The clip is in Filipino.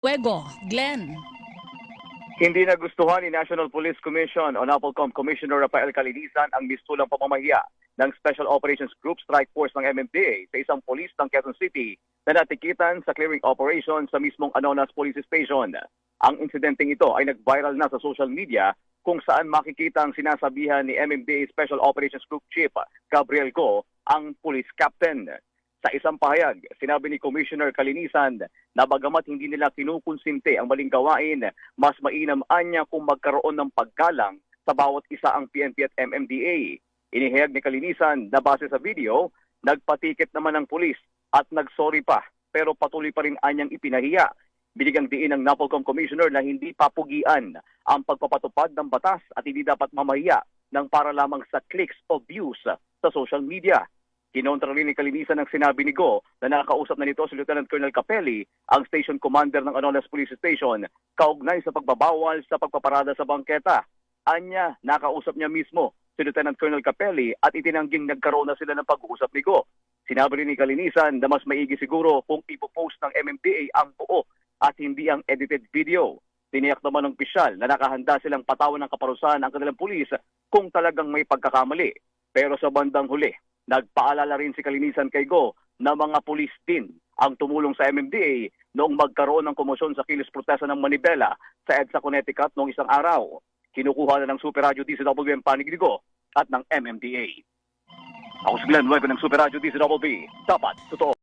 Luego, Glenn. Hindi nagustuhan ni National Police Commission o NAPOLCOM Commissioner Rafael Calinisan ang mistulang pamamahiya ng Special Operations Group Strike Force ng MMDA sa isang polis ng Quezon City na natikitan sa clearing operation sa mismong Anonas Police Station. Ang insidenteng ito ay nag-viral na sa social media kung saan makikita ang sinasabihan ni MMDA Special Operations Group Chief Gabriel Go ang police captain. Sa isang pahayag, sinabi ni Commissioner Kalinisan na bagamat hindi nila kinukonsinti ang maling gawain, mas mainam anya kung magkaroon ng paggalang sa bawat isa ang PNP at MMDA. Inihayag ni Kalinisan na base sa video, nagpatikit naman ng pulis at nagsorry pa pero patuloy pa rin anyang ipinahiya. Binigang diin ng NAPOLCOM Commissioner na hindi papugian ang pagpapatupad ng batas at hindi dapat mamahiya ng para lamang sa clicks o views sa social media. Kinontra rin ni Kalinisan ang sinabi ni Go na nakakausap na nito si Lieutenant Colonel Capelli, ang station commander ng Anonas Police Station, kaugnay sa pagbabawal sa pagpaparada sa bangketa. Anya, nakausap niya mismo si Lieutenant Colonel Capelli at itinangging nagkaroon na sila ng pag-uusap ni Go. Sinabi rin ni Kalinisan na mas maigi siguro kung ipopost ng MMDA ang buo at hindi ang edited video. Tiniyak naman ng pisyal na nakahanda silang patawan ng kaparusahan ang kanilang pulis kung talagang may pagkakamali. Pero sa bandang huli, Nagpaalala rin si Kalinisan kay Go na mga pulis din ang tumulong sa MMDA noong magkaroon ng komosyon sa kilis protesta ng Manibela sa EDSA Connecticut noong isang araw. Kinukuha na ng Super Radio DCW ang panig ni at ng MMDA. Ako si Glenn Nuevo ng Super Radio DCW. Dapat, totoo.